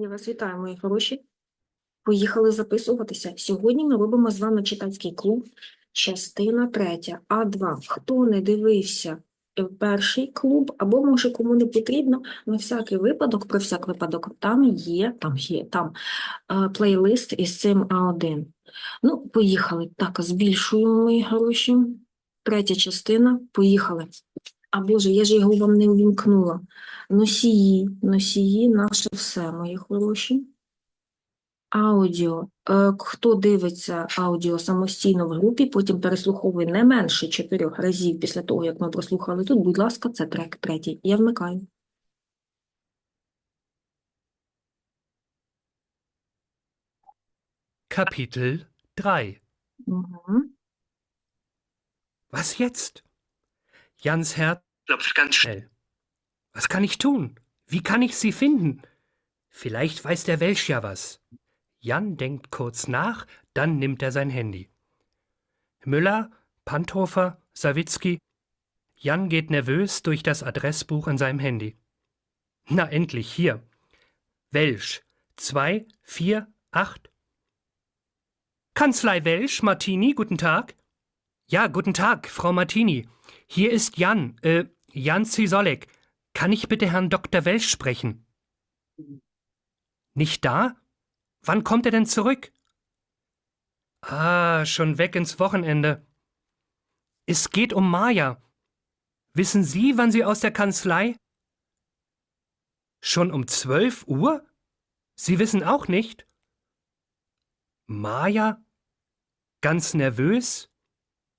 Я вас вітаю, мої хороші. Поїхали записуватися. Сьогодні ми робимо з вами читацький клуб, частина третя, А2. Хто не дивився е, перший клуб, або може кому не потрібно, на всякий випадок, про всяк випадок, там є, там є, там е, плейлист із цим А1. Ну, поїхали. Так, збільшуємо мої гроші. Третя частина. Поїхали. А Боже, я ж його вам не увімкнула. Носії, носії, наше все, мої хороші. Аудіо. Е, Хто дивиться аудіо самостійно в групі, потім переслуховує не менше чотирьох разів після того, як ми прослухали тут, будь ласка, це трек третій. Я вмикаю. Kapitel 3 Угу. Was jetzt? Jans Herz klopft ganz schnell. Was kann ich tun? Wie kann ich sie finden? Vielleicht weiß der Welsch ja was. Jan denkt kurz nach, dann nimmt er sein Handy. Müller, Panthofer, Sawicki. Jan geht nervös durch das Adressbuch in seinem Handy. Na endlich, hier. Welsch. 2, 4, 8. Kanzlei Welsch, Martini, guten Tag. Ja, guten Tag, Frau Martini. Hier ist Jan, äh, Jan Zisolek. Kann ich bitte Herrn Dr. Welsch sprechen? Nicht da? Wann kommt er denn zurück? Ah, schon weg ins Wochenende. Es geht um Maja. Wissen Sie, wann sie aus der Kanzlei? Schon um zwölf Uhr? Sie wissen auch nicht? Maja? Ganz nervös?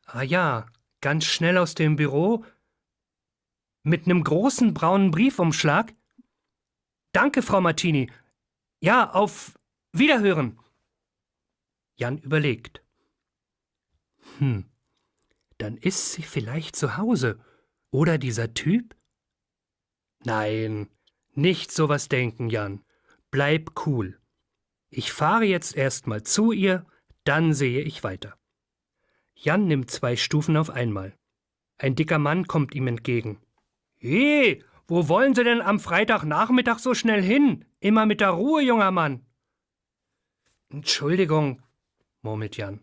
Ah ja, ganz schnell aus dem Büro? Mit nem großen braunen Briefumschlag? Danke, Frau Martini. Ja, auf Wiederhören. Jan überlegt. Hm, dann ist sie vielleicht zu Hause. Oder dieser Typ? Nein, nicht sowas denken, Jan. Bleib cool. Ich fahre jetzt erst mal zu ihr, dann sehe ich weiter. Jan nimmt zwei Stufen auf einmal. Ein dicker Mann kommt ihm entgegen. He, wo wollen Sie denn am Freitagnachmittag so schnell hin? Immer mit der Ruhe, junger Mann. Entschuldigung, murmelt Jan.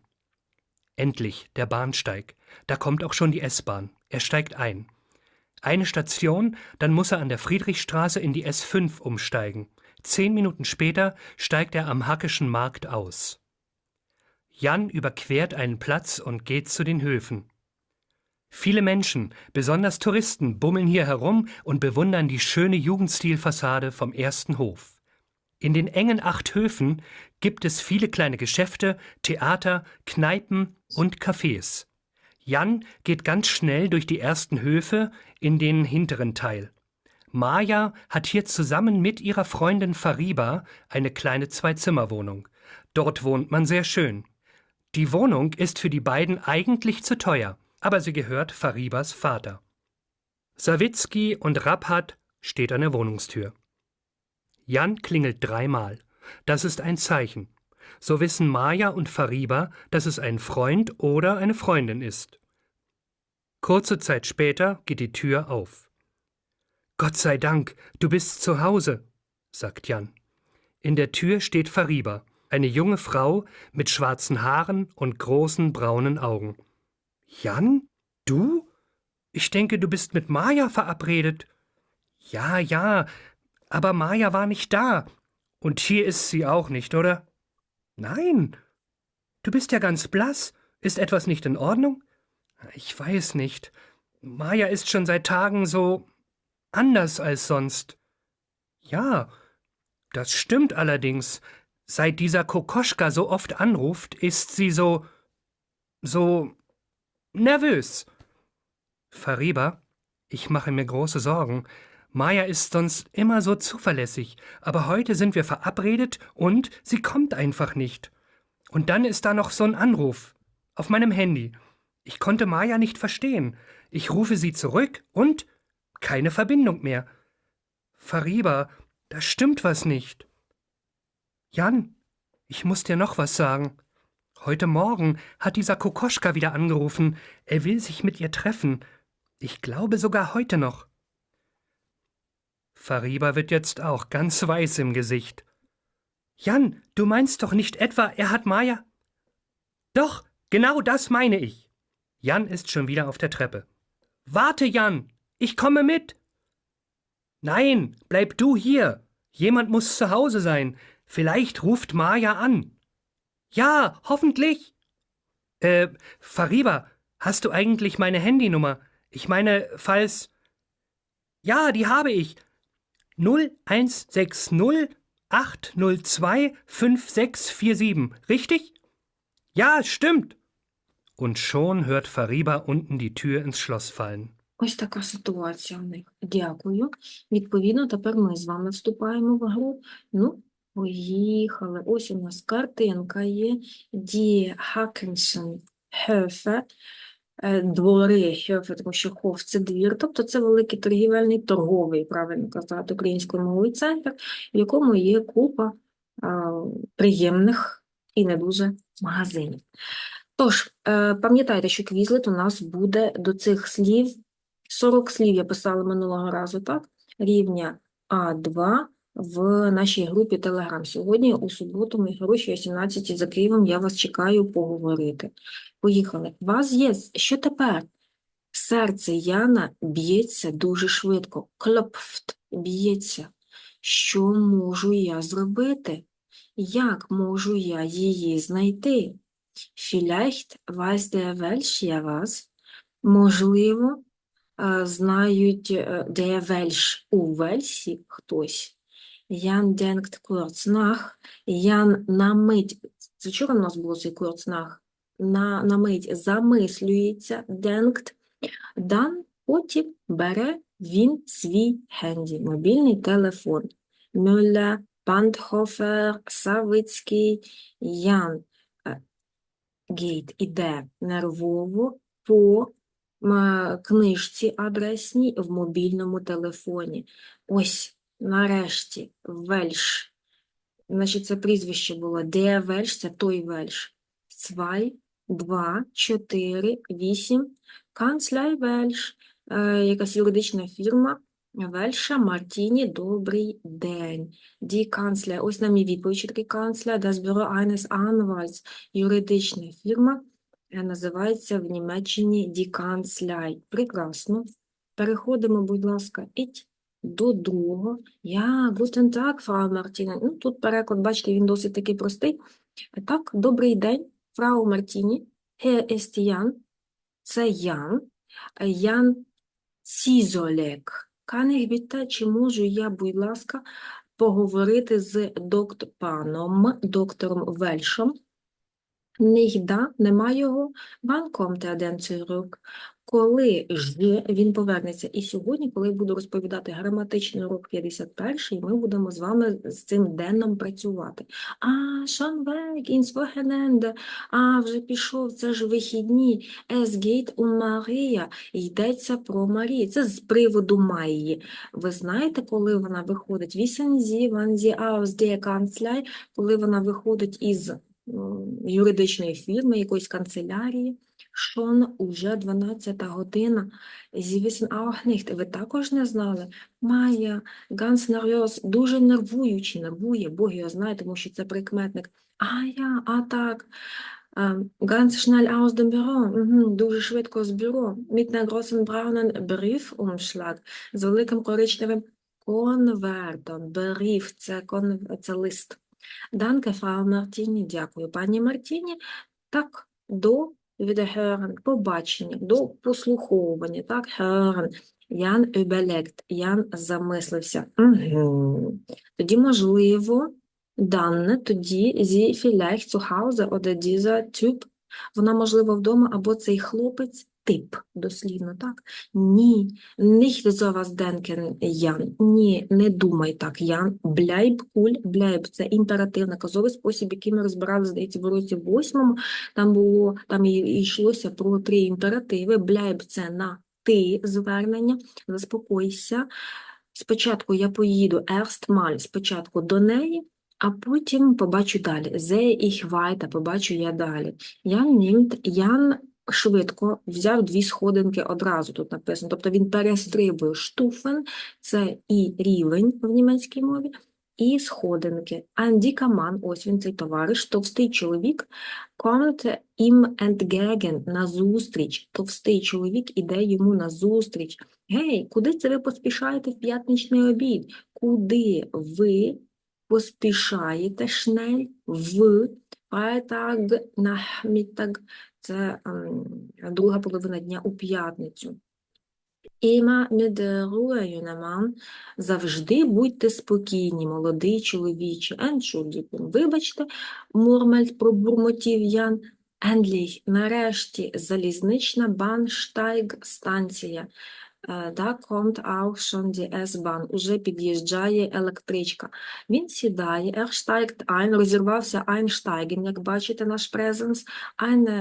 Endlich der Bahnsteig. Da kommt auch schon die S-Bahn. Er steigt ein. Eine Station, dann muss er an der Friedrichstraße in die S5 umsteigen. Zehn Minuten später steigt er am Hackischen Markt aus. Jan überquert einen Platz und geht zu den Höfen. Viele Menschen, besonders Touristen, bummeln hier herum und bewundern die schöne Jugendstilfassade vom ersten Hof. In den engen acht Höfen gibt es viele kleine Geschäfte, Theater, Kneipen und Cafés. Jan geht ganz schnell durch die ersten Höfe in den hinteren Teil. Maja hat hier zusammen mit ihrer Freundin Fariba eine kleine Zwei-Zimmer-Wohnung. Dort wohnt man sehr schön. Die Wohnung ist für die beiden eigentlich zu teuer, aber sie gehört Faribas Vater. Sawicki und Rappat steht an der Wohnungstür. Jan klingelt dreimal. Das ist ein Zeichen. So wissen Maja und Fariba, dass es ein Freund oder eine Freundin ist. Kurze Zeit später geht die Tür auf. Gott sei Dank, du bist zu Hause, sagt Jan. In der Tür steht Fariba, eine junge Frau mit schwarzen Haaren und großen braunen Augen. Jan? Du? Ich denke, du bist mit Maja verabredet. Ja, ja, aber Maja war nicht da. Und hier ist sie auch nicht, oder? Nein. Du bist ja ganz blass. Ist etwas nicht in Ordnung? Ich weiß nicht. Maja ist schon seit Tagen so anders als sonst. Ja, das stimmt allerdings. Seit dieser Kokoschka so oft anruft, ist sie so. so. nervös. Fariba, ich mache mir große Sorgen. Maja ist sonst immer so zuverlässig, aber heute sind wir verabredet und sie kommt einfach nicht. Und dann ist da noch so ein Anruf auf meinem Handy. Ich konnte Maja nicht verstehen. Ich rufe sie zurück und keine Verbindung mehr. Fariba, da stimmt was nicht. Jan, ich muss dir noch was sagen. Heute Morgen hat dieser Kokoschka wieder angerufen. Er will sich mit ihr treffen. Ich glaube sogar heute noch. Fariba wird jetzt auch ganz weiß im Gesicht. Jan, du meinst doch nicht etwa, er hat Maja? Doch, genau das meine ich. Jan ist schon wieder auf der Treppe. Warte, Jan, ich komme mit. Nein, bleib du hier. Jemand muss zu Hause sein. Vielleicht ruft Maja an. Ja, hoffentlich. Äh, Fariba, hast du eigentlich meine Handynummer? Ich meine, falls. Ja, die habe ich. 0160 802 5647, richtig? Ja, stimmt. Und schon hört Fariba unten die Tür ins Schloss fallen. Ось така ситуація в них. Дякую. Відповідно, тепер ми з вами вступаємо в гру. Ну, поїхали. Ось у нас картинка є. Die Hackenschen Höfe. Двори, Höfe, тому що Хоф – це двір. Тобто це великий торгівельний, торговий, правильно казати, українською мовою центр, в якому є купа а, приємних і не дуже магазинів. Тож, е, пам'ятайте, що квізлет у нас буде до цих слів 40 слів я писала минулого разу, так? Рівня А2 в нашій групі Telegram. Сьогодні, у суботу, мої хороші, о 17 за Києвом, я вас чекаю поговорити. Поїхали. Вас є. Що тепер? Серце Яна б'ється дуже швидко. Клопфт б'ється. Що можу я зробити? Як можу я її знайти? Vielleicht weiß der Welsch ja was. Можливо, е, знають е, der Welsh у Вельсі хтось. Ян denkt kurz. Ян на мить. Це вчора у нас було цей kurz? На, на мить замислюється, denkt. Дан потім бере він свій хенді, мобільний телефон. Мюллер, Пандхофер, Савицький, Ян Гейт іде нервово по книжці адресній в мобільному телефоні. Ось, нарешті, Вельш. Значить, це прізвище було. Де Вельш? Це той Вельш. Цвай, 2, 4, 8. Канцляй Вельш. Е, якась юридична фірма. Вельша Мартіні, добрий день. Ді канцля, ось нам і відповідь, таке канцля, das Büro eines Anwalts, юридична фірма, е, називається в Німеччині Die Kanzlei. Прекрасно. Переходимо, будь ласка, іть до другого. Я, guten Tag, Frau Martina. Ну, тут переклад, бачите, він досить такий простий. Так, добрий день, Фрау Мартіні. Herr ist Jan. Це Ян. Ян. Kann ich bitte, чи можу я, будь ласка, поговорити з доктор паном, доктором Вельшем? Da, нема його. Wann kommt er? Коли ж він повернеться? І сьогодні, коли я буду розповідати граматичний урок 51, ми будемо з вами з цим денном працювати. А, ins Wochenende. А, вже пішов, це ж вихідні. Geht um Maria. Йдеться про Марію. Це з приводу Майї. Ви знаєте, коли вона виходить? Sie, wann sie aus коли вона виходить із юридичної фірми, якоїсь канцелярії. Schon уже 12 година. Wissen auch. Ви також не знали? Майя, ganz nervös, дуже нервуючи, нервує, Бог його знає, тому що це прикметник. А я, а так. Ganz schnell aus dem Büro, дуже швидко з бюро. Mit einer großen braunen Briefumschlag, з великим коричневим конвертом. Brief – це, кон... це лист. Данке, Фрау Мартіні, дякую, пані Мартіні. Так, до Wiederhören, побачення, до послуховування, так, hören. Ян überlegt, Ян замислився. Угу. Тоді, можливо, дане, тоді sie vielleicht zu Hause oder dieser Typ, вона, можливо, вдома, або цей хлопець, тип, дослівно, так? Ні, nicht sowas denken, Ян. Ні, не думай так, Ян. Bleib cool, bleib – це імператив, наказовий спосіб, який ми розбирали, здається, в уроці восьмому. Там було, там йшлося про три імперативи. Bleib – це на ти звернення, заспокойся. Спочатку я поїду erstmal, спочатку до неї, а потім побачу далі. Sehe ich weiter, побачу я далі. Ян nimmt, Ян швидко взяв дві сходинки одразу, тут написано. Тобто він перестрибує штуфен, це і рівень в німецькій мові, і сходинки. Dicker ось він цей товариш, товстий чоловік, kommt ihm entgegen, назустріч. Товстий чоловік іде йому назустріч. Гей, куди це ви поспішаєте в п'ятничний обід? Куди ви поспішаєте шнель в Freitag Nachmittag, це ем, друга половина дня у п'ятницю. Іма mit der Ruhe. Завжди будьте спокійні, молодий чоловічі. Entschuldigung, вибачте, мурмельт пробурмотів Ян. Endlich, нарешті, залізнична Банштайг станція. Е, S-Bahn. Уже під'їжджає електричка. Він сідає, steigt ein, розірвався einsteigen, як бачите, наш презенс,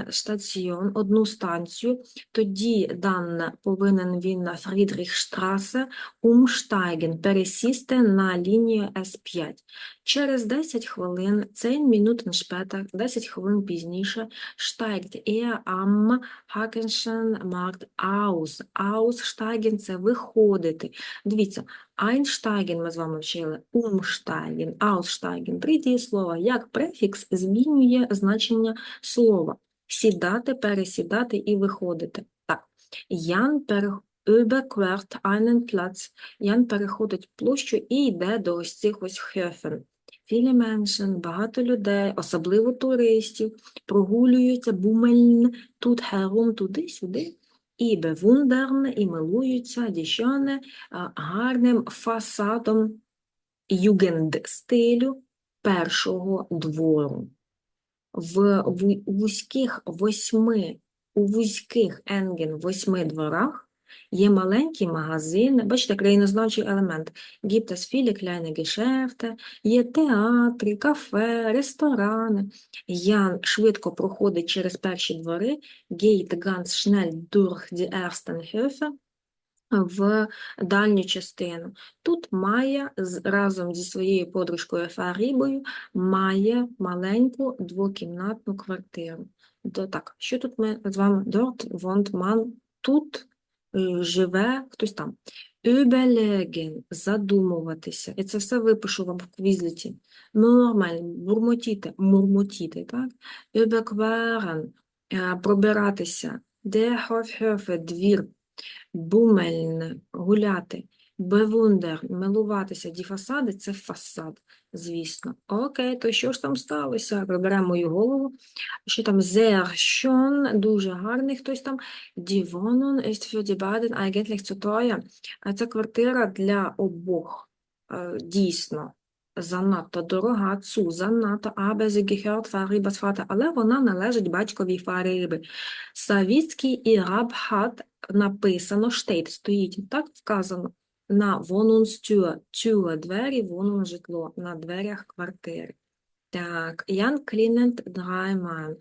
Station, одну станцію. Тоді повинен він на umsteigen, пересісти на лінію С5. Через 10 хвилин, 10 Minuten später, 10 хвилин пізніше, це виходити. Дивіться, einsteigen ми з вами вчили, umsteigen, aussteigen. Три дієслова, як префікс змінює значення слова. Сідати, пересідати і виходити. Так, Ян пере... überquert einen Platz. Ян переходить площу і йде до ось цих ось Höfen. Viele Menschen, багато людей, особливо туристів, прогулюються бумельн тут herum, туди-сюди, і bewundern, і милуються, діщане гарним фасадом югенд-стилю першого двору. В вузьких восьми, у вузьких енген восьми дворах є маленькі магазини, бачите, країнознавчий елемент. Gibt es viele kleine є театри, кафе, ресторани. Ян швидко проходить через перші двори, ganz schnell durch die ersten Höfe, в дальню частину. Тут Майя разом зі своєю подружкою Фарібою має маленьку двокімнатну квартиру. То так, що тут ми з вами? Dort wohnt man. Тут живе хтось там. Überlegen, задумуватися. І це все випишу вам в квізліті. Нормально, бурмотіти, мурмотіти, так? Überqueren, е, пробиратися. Der Hofhöfe, двір. Бумельн, гуляти. Бевундер, милуватися. Ді фасади – це фасад, звісно. Окей, то що ж там сталося? Приберемо мою голову. Що там? Sehr schön, дуже гарний хтось там. Die Wohnung ist für die beiden eigentlich. Це квартира для обох. Е, Дійсно, занадто дорога. Цу, занадто. Aber sie gehört Faribas Vater. Але вона належить батькові Фариби. Савіцький і Рабхат написано, штейт стоїть, так вказано, на Wohnungstür, Tür – двері, Wohnung – житло, на дверях квартири. Так, Ян клінент драйман,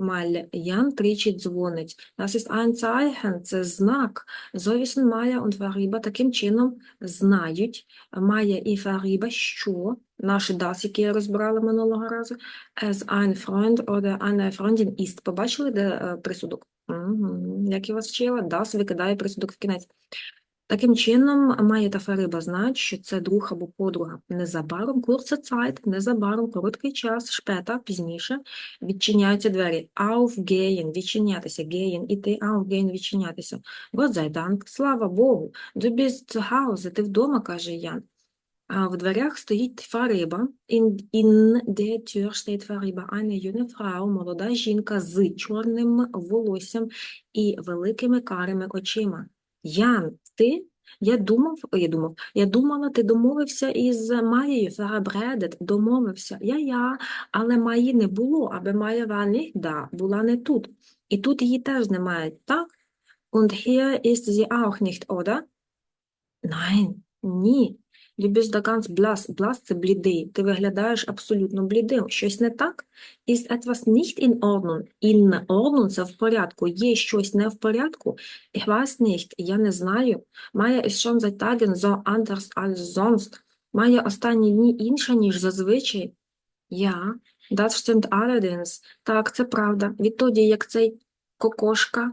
маль, Ян тричі дзвонить. Das ist ein Zeichen, це знак. Зовісен Майя und Фаріба таким чином знають, Майя і Фаріба, що наші das, які я розбирала минулого разу, as ein Freund oder eine Freundin ist. Побачили, де е, присудок? Мгм. Як я вас вчила, das викидає присудок в кінець. Таким чином, Майя та Фариба знають, що це друг або подруга. Незабаром, kurze Zeit, незабаром, короткий час, шпета, пізніше, відчиняються двері. Aufgehen, відчинятися, gehen, іти, aufgehen, відчинятися. Gott sei Dank, слава Богу, du bist zu Hause, ти вдома, каже Ян. А в дверях стоїть Фариба. In, in der Tür steht Фариба. Eine junge Frau, молода жінка з чорним волоссям і великими карими очима. Ян, ти? Я думав, я думав, я думала, ти домовився із Маєю, Фарабредет, домовився. Я-я, але Маї не було, аби Майя war да, була не тут. І тут її теж немає, так? Und hier ist sie auch nicht, oder? Nein, ні. Ganz blass. Blass – це блідий. Ти виглядаєш абсолютно блідим. Щось не так? Ist etwas nicht in Ordnung? In Ordnung – це в порядку. Є щось не в порядку? Ich weiß. Я не знаю. Maya ist schon seit Tagen so anders als sonst. Має останні дні інша, ніж зазвичай. Ja, das stimmt. Так, це правда. Відтоді, як цей кокошка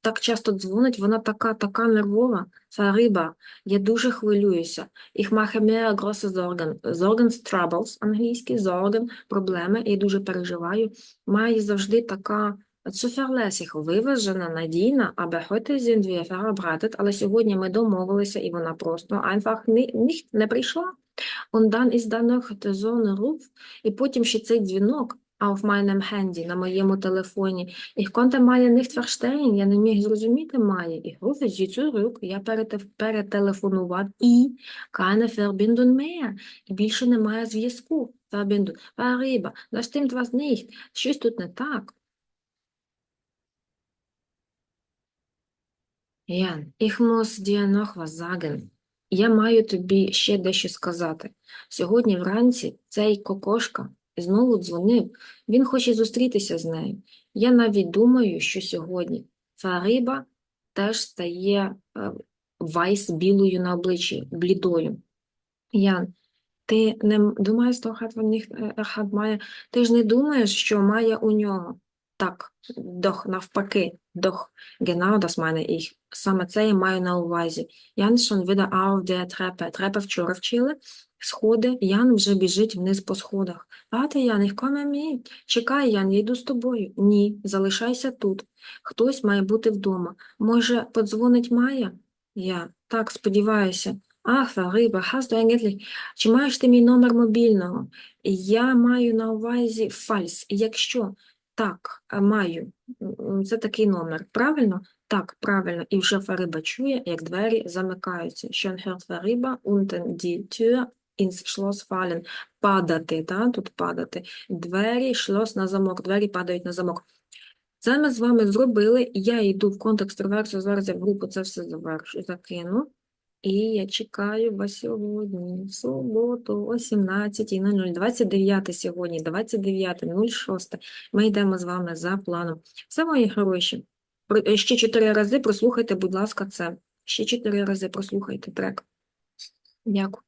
Так часто дзвонить, вона така, така нервова. Ця риба, я дуже хвилююся. Ich mache mir große Sorgen. Sorgen ist troubles, англійський, Sorgen, проблеми, я дуже переживаю. Має завжди така zuverlässig, виважена, надійна, aber heute sind wir verabredet, але сьогодні ми домовилися, і вона просто einfach nicht не прийшла. Und dann ist da noch der Sonnenruf, і потім ще цей дзвінок auf meinem Handy, на моєму телефоні. Ich konnte Maya nicht verstehen, я не міг зрозуміти Майя. Ich rufe sie zurück, я перетелефонував і keine Verbindung mehr. І більше немає зв'язку. Verbindung. Fariba, da stimmt was nicht. Щось тут не так. Ян, ich muss dir noch was sagen. Я маю тобі ще дещо сказати. Сьогодні вранці цей кокошка знову дзвонив. Він хоче зустрітися з нею. Я навіть думаю, що сьогодні Фариба теж стає е, вайс білою на обличчі, блідою. Ян, ти не думаєш, що nicht äh, er? Ти ж не думаєш, що має у нього? Так, дох навпаки, doch, genau das meine ich. Саме це я маю на увазі. Ян schon wieder auf der Treppe. Трепе вчора вчили. Сходи. Ян вже біжить вниз по сходах. Вате, Ян, ich komme mit. Чекай, Ян, я йду з тобою. Ні, залишайся тут. Хтось має бути вдома. Може, подзвонить Майя? Я. Так, сподіваюся. Ах, Фариба, hast du. Чи маєш ти мій номер мобільного? Я маю на увазі фальс. Якщо так, маю. Це такий номер. Правильно? Так, правильно. І вже Фариба чує, як двері замикаються. Schon hört Фариба unten die Tür ins Schloss fallen. Падати, та? тут падати. Двері, шлос на замок, двері падають на замок. Це ми з вами зробили. Я йду в контекст реверсу, зараз я в групу це все завершу, закину. І я чекаю вас сьогодні, в суботу, о 17.00, 29 сьогодні, 29.06. Ми йдемо з вами за планом. Все, мої хороші. Е, Ще чотири рази прослухайте, будь ласка, це. Ще чотири рази прослухайте трек. Дякую.